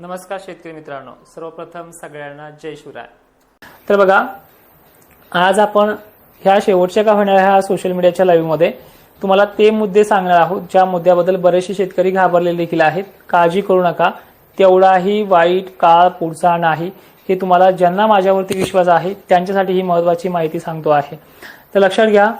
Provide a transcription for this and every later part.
नमस्कार शेतकरी मित्रांनो सर्वप्रथम सगळ्यांना जय शिवराय. तर बघा आज आपण ह्या शेवटच्या का होणाऱ्या ह्या सोशल मीडियाच्या लाईव्हमध्ये तुम्हाला ते मुद्दे सांगणार आहोत ज्या मुद्द्याबद्दल बरेचसे शेतकरी घाबरलेले देखील आहेत. काळजी करू नका तेवढाही वाईट काळ पुढचा नाही. हे तुम्हाला ज्यांना माझ्यावरती विश्वास आहे त्यांच्यासाठी ही महत्वाची माहिती सांगतो आहे. तर लक्षात घ्या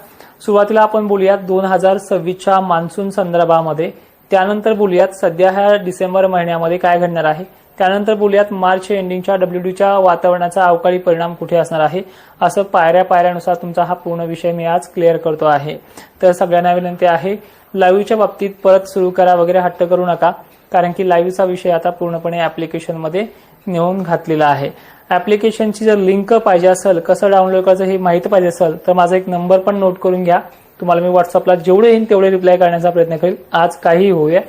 सुरुवातीला आपण बोलूयात दोन हजार सव्वीसच्या मान्सून संदर्भामध्ये त्यानंतर बोलूयात सध्या ह्या डिसेंबर महिन्यामध्ये काय घडणार आहे. त्यानंतर बोलूयात मार्च एंडिंगच्या डब्ल्यूडीच्या वातावरणाचा अवकाळी परिणाम कुठे असणार आहे? असं पायऱ्या पायऱ्यानुसार तुमचा हा पूर्ण विषय मी आज क्लिअर करतो आहे. तर सगळ्यांना विनंती आहे लाईव्हच्या बाबतीत परत सुरू करा वगैरे हट्ट करू नका कारण की लाईव्हचा विषय आता पूर्णपणे ऍप्लिकेशनमध्ये नेऊन घातलेला आहे. ऍप्लिकेशनची जर लिंक पाहिजे असेल कसं डाउनलोड करायचं हे माहिती पाहिजे असेल तर माझा एक नंबर पण नोट करून घ्या. तुम्हाला मी व्हॉट्सअपला जेवढे येईन तेवढे रिप्लाय करण्याचा प्रयत्न करेल. आज काहीही होऊया.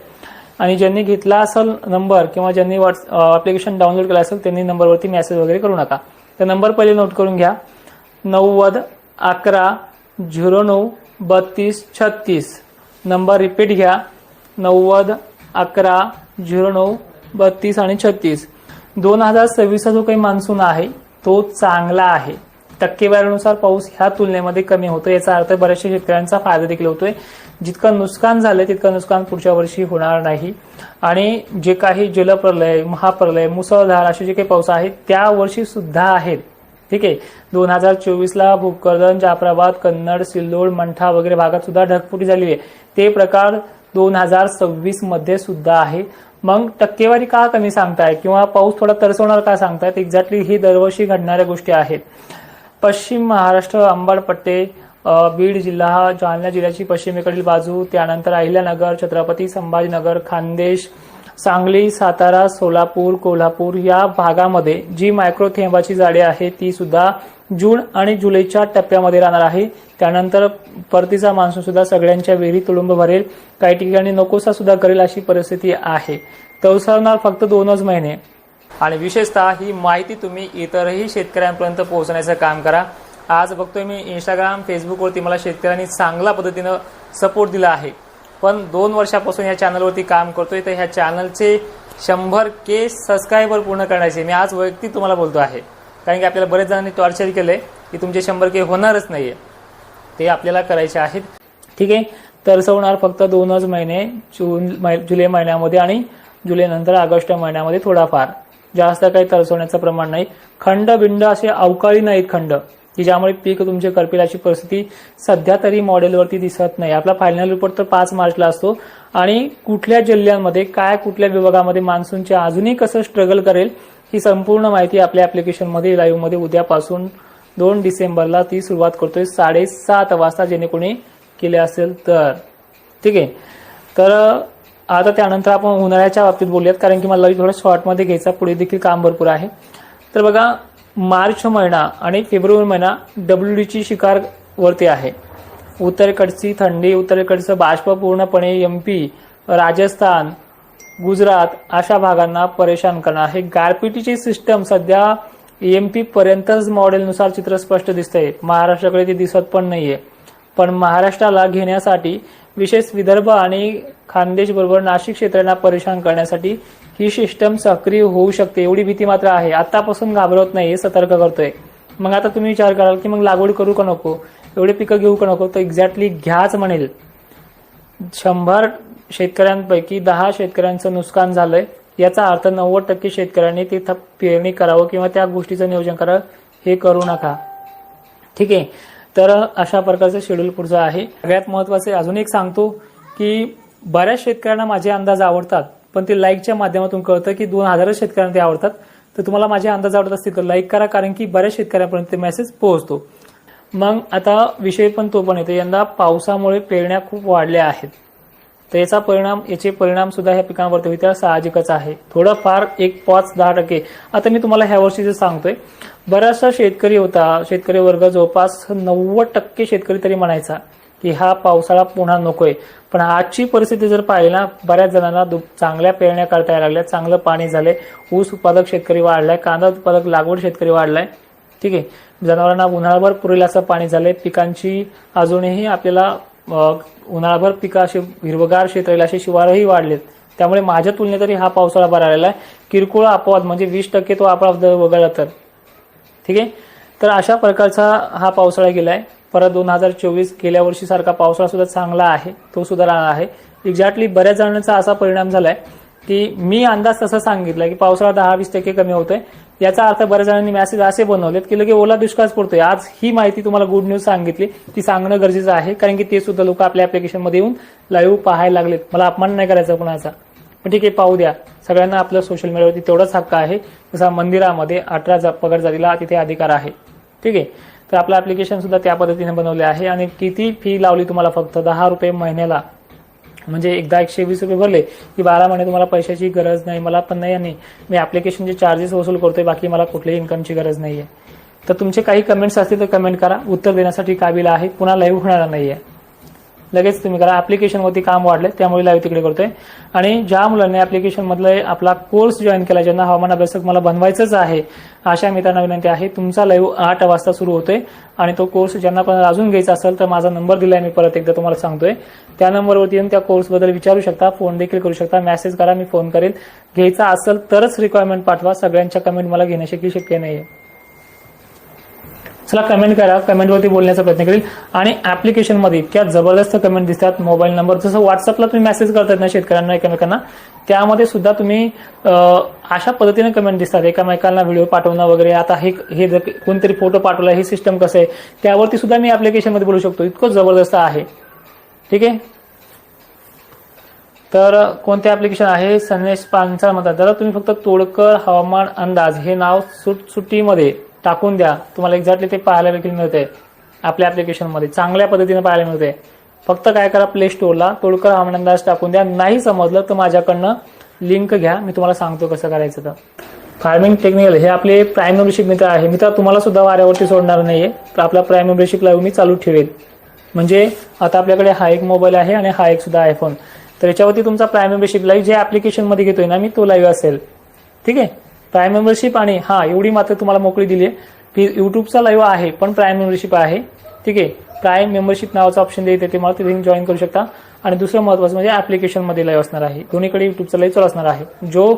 आणि ज्यांनी घेतला असेल नंबर किंवा ज्यांनी व्हॉट्स अप्लिकेशन डाउनलोड केलं असेल त्यांनी नंबरवरती मेसेज वगैरे करू नका. तर नंबर पहिले नोट करून घ्या. नव्वद अकरा झिरो नऊ बत्तीस छत्तीस. नंबर रिपीट घ्या. नव्वद अकरा झिरो नऊ बत्तीस आणि छत्तीस. दोन हजार सव्वीसचा जो काही मान्सून आहे तो चांगला आहे. टक्केवारीनुसार पाऊस ह्या तुलनेमध्ये कमी होतो याचा अर्थ बऱ्याचशा शेतकऱ्यांचा फायदा देखील होतोय. जितकं नुकसान झालंय तितकं नुकसान पुढच्या वर्षी होणार नाही. आणि जे काही जलप्रलय महाप्रलय मुसळधार असे जे काही पाऊस आहेत त्या वर्षी सुद्धा आहेत. ठीक आहे? दोन हजार चोवीसला भूपकर्दन जाफराबाद कन्नड सिल्लोड मंठा वगैरे भागात सुद्धा ढगफुटी झाली आहे. ते प्रकार दोन हजार सव्वीसमध्ये सुद्धा आहे. मग टक्केवारी का कमी सांगताय? किंवा पाऊस थोडा तरसवणार का सांगतायत? एक्झॅक्टली ही दरवर्षी घडणाऱ्या गोष्टी आहेत. पश्चिम महाराष्ट्र अंबड पट्टे बीड जिल्हा हा जालना जिल्ह्याची पश्चिमेकडील बाजू. त्यानंतर अहिल्यानगर छत्रपती संभाजीनगर खानदेश सांगली सातारा सोलापूर कोल्हापूर या भागामध्ये जी मायक्रो थेंबाची झाडे आहे ती सुद्धा जून आणि जुलैच्या टप्प्यामध्ये राहणार आहे. त्यानंतर परतीचा मान्सून सुद्धा सगळ्यांच्या विहिरी तुडुंब भरेल. काही ठिकाणी नकोसा सुद्धा करेल अशी परिस्थिती आहे. तवसरणार फक्त दोनच महिने. आणि विशेषतः ही माहिती तुम्ही इतरही शेतकऱ्यांपर्यंत पोहोचण्याचं काम करा. आज बघतोय मी इंस्टाग्राम फेसबुकवरती मला शेतकऱ्यांनी चांगल्या पद्धतीनं सपोर्ट दिला आहे. पण दोन वर्षापासून या चॅनलवरती काम करतोय तर ह्या चॅनलचे शंभर के सबस्क्रायबर पूर्ण करण्याचे मी आज वैयक्तिक तुम्हाला बोलतो आहे. कारण की आपल्याला बरेच जणांनी टॉर्चर केले की तुमचे शंभर के होणारच नाहीये. ते आपल्याला करायचे आहेत. ठीक आहे? तरसवणार फक्त दोनच महिने जून जुलै महिन्यामध्ये आणि जुलै नंतर ऑगस्ट महिन्यामध्ये थोडाफार. जास्त काही तरसवण्याचं प्रमाण नाही. खंड बिंड असे अवकाळी नाहीत खंड की ज्यामुळे पीक तुमचे करपेल अशी परिस्थिती सध्या तरी मॉडेलवरती दिसत नाही. आपला फायनल रिपोर्ट तर पाच मार्चला असतो. आणि कुठल्या जिल्ह्यांमध्ये काय कुठल्या विभागामध्ये मान्सूनचे अजूनही कसं स्ट्रगल करेल ही संपूर्ण माहिती आपल्या ऍप्लिकेशनमध्ये लाईव्हमध्ये उद्यापासून दोन डिसेंबरला ती सुरुवात करतोय साडेसात वाजता जेणे कोणी केले असेल तर. ठीक आहे. तर आता त्यानंतर आपण उन्हाळ्याच्या बाबतीत बोलूयात कारण की मला थोडं शॉर्टमध्ये घ्यायचा पुढे देखील काम भरपूर आहे. तर बघा मार्च महिना आणि फेब्रुवारी महिना डब्ल्यू डीची शिकार वरती आहे. उत्तरेकडची थंडी उत्तरेकडचं बाष्प पूर्णपणे एम पी राजस्थान गुजरात अशा भागांना परेशान करणार आहे. गारपिटीची सिस्टम सध्या एमपी पर्यंतच मॉडेलनुसार चित्र स्पष्ट दिसतंय. महाराष्ट्राकडे ते दिसत पण नाहीये. पण महाराष्ट्राला घेण्यासाठी विशेष विदर्भ आणि खानदेश बरोबर नाशिक क्षेत्रांना परेशान करण्यासाठी ही सिस्टम सक्रिय होऊ शकते एवढी भीती मात्र आहे. आतापासून घाबरत नाही सतर्क करतोय. मग आता तुम्ही विचार कराल की मग लागवड करू का नको? एवढे पिकं घेऊ का नको? तर एक्झॅक्टली घ्याच म्हणेल. शंभर शेतकऱ्यांपैकी दहा शेतकऱ्यांचं नुकसान झालंय. याचा अर्थ नव्वद टक्के शेतकऱ्यांनी ते थप पेरणी करावं किंवा त्या गोष्टीचं नियोजन करावं हे करू नका. ठीक आहे. तर अशा प्रकारचं शेड्यूल पुढचं आहे. सगळ्यात महत्त्वाचे अजून एक सांगतो की बऱ्याच शेतकऱ्यांना माझे अंदाज आवडतात पण ते लाईकच्या माध्यमातून कळतं की दोन हजारच शेतकऱ्यांना ते आवडतात. तर तुम्हाला माझे अंदाज आवडत असतील तर लाईक करा कारण की बऱ्याच शेतकऱ्यांपर्यंत ते मेसेज पोहोचतो. मग आता विषय पण तो पण येतो. यंदा पावसामुळे पेरण्या खूप वाढल्या आहेत. तर याचा परिणाम याचे परिणाम सुद्धा ह्या पिकांवरती होईल. त्याला साहजिकच आहे. थोडंफार एक पाच दहा टक्के. आता मी तुम्हाला ह्या वर्षी जे सांगतोय बराचसा शेतकरी होता शेतकरी वर्ग जवळपास नव्वद टक्के शेतकरी तरी म्हणायचा की हा पावसाळा पुन्हा नकोय. पण आजची परिस्थिती जर पाहिली ना बऱ्याच जणांना दु- चांगल्या पेरण्या करता यायला लागल्या चांगलं पाणी झालंय ऊस उत्पादक शेतकरी वाढलाय कांदा उत्पादक लागवड शेतकरी वाढलाय. ठीक आहे. जनावरांना उन्हाळाभर पुरेल असं पाणी झालंय पिकांची अजूनही आपल्याला उन्हाळाभर पिकं असे हिरवगार क्षेत्र येईल असे शिवारही वाढलेत. त्यामुळे माझ्या तुलनेत तरी हा पावसाळा बरा आलेला आहे. किरकोळ अपवाद म्हणजे वीस टक्के तो अपवाद वगळला तर. ठीक आहे? तर अशा प्रकारचा हा पावसाळा गेला आहे परत दोन हजार चोवीस गेल्या वर्षीसारखा पावसाळा सुद्धा चांगला आहे. तो सुद्धा राहणार आहे. एक्झॅक्टली बऱ्याच जणांचा असा परिणाम झालाय की मी अंदाज तसा सांगितला की पावसाळा दहा वीस टक्के कमी होतोय. याचा अर्थ बऱ्याच जणांनी मेसेज असे बनवलेत की लगे ओला दुष्काळच पडतोय. आज ही माहिती तुम्हाला गुड न्यूज सांगितली. ती सांगणं गरजेचं आहे कारण की ते सुद्धा लोक आपल्या ऍप्लिकेशनमध्ये येऊन लाईव्ह पाहायला लागलेत. मला अपमान नाही करायचा कुणाचा. पण ठीक आहे पाहू द्या. सगळ्यांना आपलं सोशल मीडियावरती तेवढाच हक्क आहे. जसा मंदिरामध्ये अठरा जा- पगार जातीला तिथे अधिकार आहे. ठीक आहे? तर आपलं ऍप्लिकेशन सुद्धा त्या पद्धतीने बनवले आहे आणि किती फी लावली तुम्हाला फक्त? दहा रुपये महिन्याला. म्हणजे एकदा एकशे वीस रुपये भरले की बारा महिने तुम्हाला पैशाची गरज नाही मला पण नाही आणि मी ॲप्लिकेशनचे चार्जेस वसूल करतोय बाकी मला कुठल्याही इन्कमची गरज नाहीये. तर तुमचे काही कमेंट्स असतील तर कमेंट करा. उत्तर देण्यासाठी काबिल आहे? पुन्हा लाईव्ह होणार नाहीये. लगेच तुम्ही करा. ऍप्लिकेशनवरती काम वाढले त्यामुळे लाईव्ह तिकडे करतोय. आणि ज्या मुलांनी ॲप्लिकेशनमधले आपला कोर्स जॉईन केला ज्यांना हवामान अभ्यासक मला बनवायचंच आहे अशा मित्रांना विनंती आहे तुमचा लाईव्ह आठ वाजता सुरू होतोय. आणि तो कोर्स ज्यांना पण अजून घ्यायचा असेल तर माझा नंबर दिलाय मी परत एकदा तुम्हाला सांगतोय. त्या नंबरवरती येऊन त्या कोर्सबद्दल विचारू शकता फोन देखील करू शकता. मेसेज करा मी फोन करेल. घ्यायचा असेल तरच रिक्वायरमेंट पाठवा. सगळ्यांच्या कमेंट मला घेण्यासाठी शक्य नाहीये. चला कमेंट करा. कमेंटवरती बोलण्याचा प्रयत्न करेल. आणि ऍप्लिकेशनमध्ये इतक्या जबरदस्त कमेंट दिसतात मोबाईल नंबर जसं व्हॉट्सअपला तुम्ही मेसेज करतात ना शेतकऱ्यांना एकमेकांना त्यामध्ये सुद्धा तुम्ही अशा पद्धतीने कमेंट दिसतात. एकामेकांना व्हिडिओ पाठवणं वगैरे. आता हे हे जर कोणतरी फोटो पाठवला हे सिस्टम कसं आहे? त्यावरती सुद्धा मी ऍप्लिकेशनमध्ये बोलू शकतो. इतकं जबरदस्त आहे. ठीक आहे? तर कोणते ऍप्लिकेशन आहे? संदेश पांचाळ म्हणतात. जरा तुम्ही फक्त तोडकर हवामान अंदाज हे नाव सुट सुट्टीमध्ये टाकून द्या. तुम्हाला एक्झॅक्टली ते पाहायला देखील मिळते आपल्या ॲप्लिकेशनमध्ये चांगल्या पद्धतीने पाहायला मिळते फक्त काय करा प्ले स्टोअरला तोडकर हवामान अंदाज टाकून द्या. नाही समजलं तर माझ्याकडनं लिंक घ्या. मी तुम्हाला सांगतो कसं करायचं तर. फार्मिंग टेक्निकल हे आपले प्राईम मेंबरशिप मित्र आहे. मित्र तुम्हाला सुद्धा वाऱ्यावरती सोडणार नाहीये. तर आपला प्राईम मेंबरशिप लाईव्ह मी चालू ठेवेल. म्हणजे आता आपल्याकडे हा एक मोबाईल आहे आणि हा एक सुद्धा आयफोन तर याच्यावरती तुमचा प्राईम मेंबरशिप लाईव्ह जे ॲप्लिकेशनमध्ये घेतोय ना मी तो लाईव्ह असेल. ठीक आहे? प्राईम मेंबरशिप आणि हा एवढी मात्र तुम्हाला मोकळी दिली आहे. की युट्यूबचा लाईव्ह आहे पण प्राईम मेंबरशिप आहे. ठीक आहे? प्राईम मेंबरशिप नावाचं ऑप्शन देते ते मला तिथे जॉईन करू शकता. आणि दुसरं महत्वाचं म्हणजे ॲप्लिकेशनमध्ये लाईव्ह असणार आहे. दोन्हीकडे युट्यूबचा लाईव्ह चालू असणार आहे. जो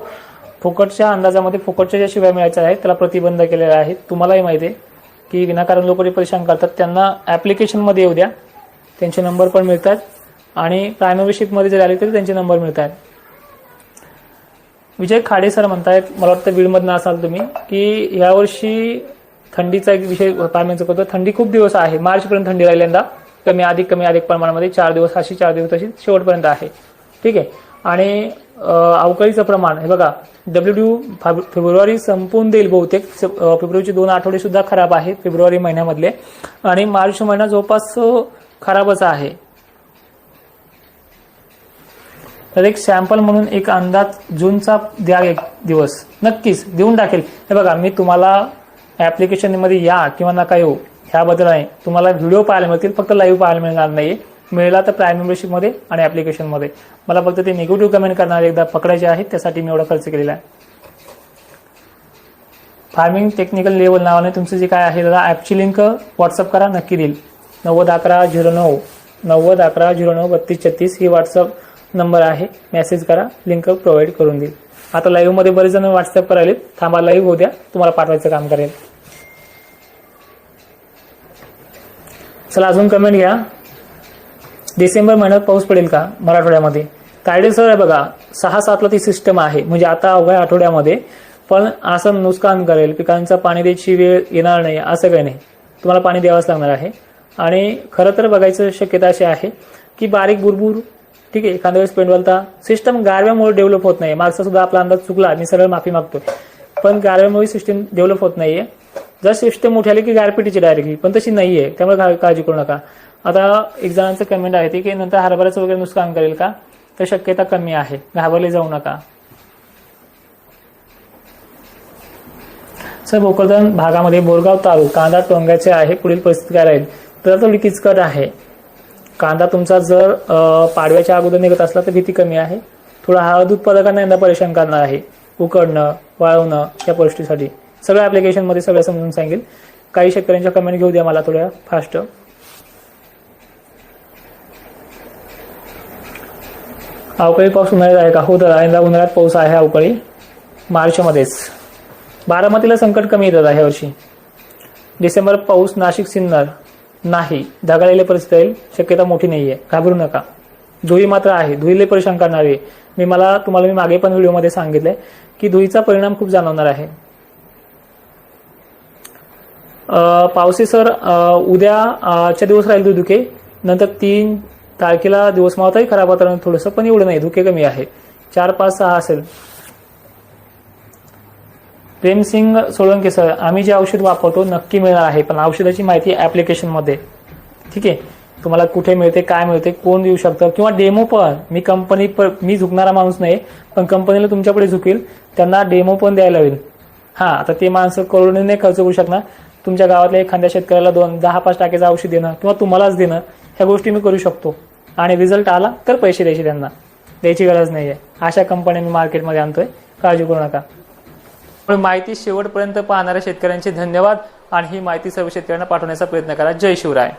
फुकटच्या अंदाजामध्ये फुकटच्या ज्या शिवाय मिळायच्या आहेत त्याला प्रतिबंध केलेला आहे. तुम्हालाही माहिती आहे की विनाकारण लोक जे परेशान करतात त्यांना ॲप्लिकेशनमध्ये येऊ द्या. त्यांचे नंबर पण मिळतात. आणि प्राईम जर आले तरी त्यांचे नंबर मिळतात. विजय खाडे सर म्हणतायत मला वाटतं बीडमधनं असाल तुम्ही की यावर्षी थंडीचा एक विषय पाहण्याचं करतो थंडी खूप दिवस आहे. मार्चपर्यंत थंडी राहिली यंदा. कमी अधिक कमी अधिक प्रमाणामध्ये चार दिवस अशी चार दिवस अशी शेवटपर्यंत आहे. ठीक आहे? आणि अवकाळीचं प्रमाण हे बघा डब्ल्यू ड्यू फेब्रुवारी संपून देईल बहुतेक. फेब्रुवारीचे दोन आठवडे सुद्धा खराब आहे फेब्रुवारी महिन्यामधले. आणि मार्च महिना जवळपास खराबच आहे. तर एक सॅम्पल म्हणून एक अंदाज जूनचा द्या एक दिवस. नक्कीच देऊन टाकेल. हे बघा मी तुम्हाला ॲप्लिकेशनमध्ये या किंवा नका येऊ ह्याबद्दल नाही. तुम्हाला व्हिडिओ पाहायला मिळतील फक्त लाईव्ह पाहायला मिळणार नाही मिळाला तर प्राईम मेंबरशिपमध्ये आणि ॲप्लिकेशनमध्ये मला फक्त ते निगेटिव्ह कमेंट करणारे एकदा पकडायचे आहेत त्यासाठी मी एवढा खर्च केलेला आहे. फार्मिंग टेक्निकल लेवल नावाने तुमचं जे काय आहे त्याला ॲपची लिंक व्हॉट्सअप करा नक्की देईल. नव्वद अकरा झिरो नऊ नव्वद अकरा झिरो नऊ बत्तीस छत्तीस ही व्हॉट्सअप नंबर आहे. मेसेज करा. लिंक प्रोव्हाइड करून देईल. आता लाईव्हमध्ये बरेच जण व्हॉट्सअप करायलेत थांबा लाईव्ह होऊ द्या. तुम्हाला पाठवायचं काम करेल. चला अजून कमेंट घ्या. डिसेंबर महिन्यात पाऊस पडेल का? मराठवाड्यामध्ये. तायडे सर आहे बघा सहा सातला ती सिस्टम आहे. म्हणजे आता अवघ्या आठवड्यामध्ये. पण असं नुकसान करेल. पिकांचा पाणी द्यायची वेळ येणार नाही. असं काही नाही. तुम्हाला पाणी द्यावंच लागणार आहे. आणि खरं तर बघायचं शक्यता अशी आहे की बारीक बुरबुर ठीक आहे एखाद्या वेळेस पेंडवलता सिस्टम गारव्यामुळे डेव्हलप होत नाही मागचा सुद्धा आपला अंदाज चुकला मी सरळ माफी मागतो पण गारव्यामुळे सिस्टम डेव्हलप होत नाहीये. जर सिस्टम मोठी आली की गारपिटीची डायरेक्टली पण तशी नाहीये. त्यामुळे काळजी करू नका. आता एक जणांचं कमेंट आहे ते की नंतर हरभऱ्याचं वगैरे नुकसान करेल का? तर शक्यता कमी आहे. घाबरले जाऊ नका. सर भोकरदन भागामध्ये बोरगाव तालुक कांदा टोंग्याचे आहे पुढील परिस्थिती काय राहील? तर तो किचकट आहे. कांदा तुमचा जर पाडव्याच्या अगोदर निघत असला तर भीती कमी आहे. थोडा हळद उत्पादकांना यंदा परेशान करणार आहे. उकडणं वाळवणं या गोष्टीसाठी. सगळ्या ॲप्लिकेशनमध्ये सगळं समजून सांगेल. काही शेतकऱ्यांच्या कमेंट घेऊ द्या मला थोड्या फास्ट अवकाळी पाऊस उन्हाळ्यात आहे का? हो दादा यंदा उन्हाळ्यात पाऊस आहे अवकाळी. मार्चमध्येच. बारामतीला संकट कमी येतात ह्यावर्षी डिसेंबर पाऊस नाशिक सिन्नर नाही. ढगाळलेली परिस्थिती येईल शक्यता मोठी नाहीये. घाबरू नका. धुई मात्र आहे. धुईले परेशान करणारी. आहे. मी मला तुम्हाला मी मागे पण व्हिडिओमध्ये सांगितलंय की धुईचा परिणाम खूप जाणवणार आहे. पावसे पावसी सर उद्याच्या दिवस राहील दुधुके नंतर तीन तारखेला दिवस मावताही खराब वातावरण थोडंसं पण एवढं नाही. धुके कमी आहे. चार पाच सहा असेल. प्रेमसिंग सोळंके सर आम्ही जे औषध वापरतो नक्की मिळणार आहे पण औषधाची माहिती ऍप्लिकेशनमध्ये ठीक आहे? तुम्हाला कुठे मिळते काय मिळते कोण देऊ शकतं? किंवा डेमो पण. मी कंपनी मी झुकणारा माणूस नाही पण कंपनीला तुमच्याकडे झुकेल त्यांना डेमो पण द्यायला होईल हा आता ते माणसं करोडीने खर्च करू शकणार. तुमच्या गावातल्या एखाद्या शेतकऱ्याला दोन दहा पाच टाक्याचं औषध देणं किंवा तुम्हालाच देणं ह्या गोष्टी मी करू शकतो. आणि रिझल्ट आला तर पैसे द्यायचे त्यांना. द्यायची गरज नाही आहे अशा कंपन्या मी मार्केटमध्ये आणतोय. काळजी करू नका. पण माहिती शेवटपर्यंत पाहणाऱ्या शेतकऱ्यांचे धन्यवाद आणि ही माहिती सर्व शेतकऱ्यांना पाठवण्याचा प्रयत्न करा. जय शिवराय.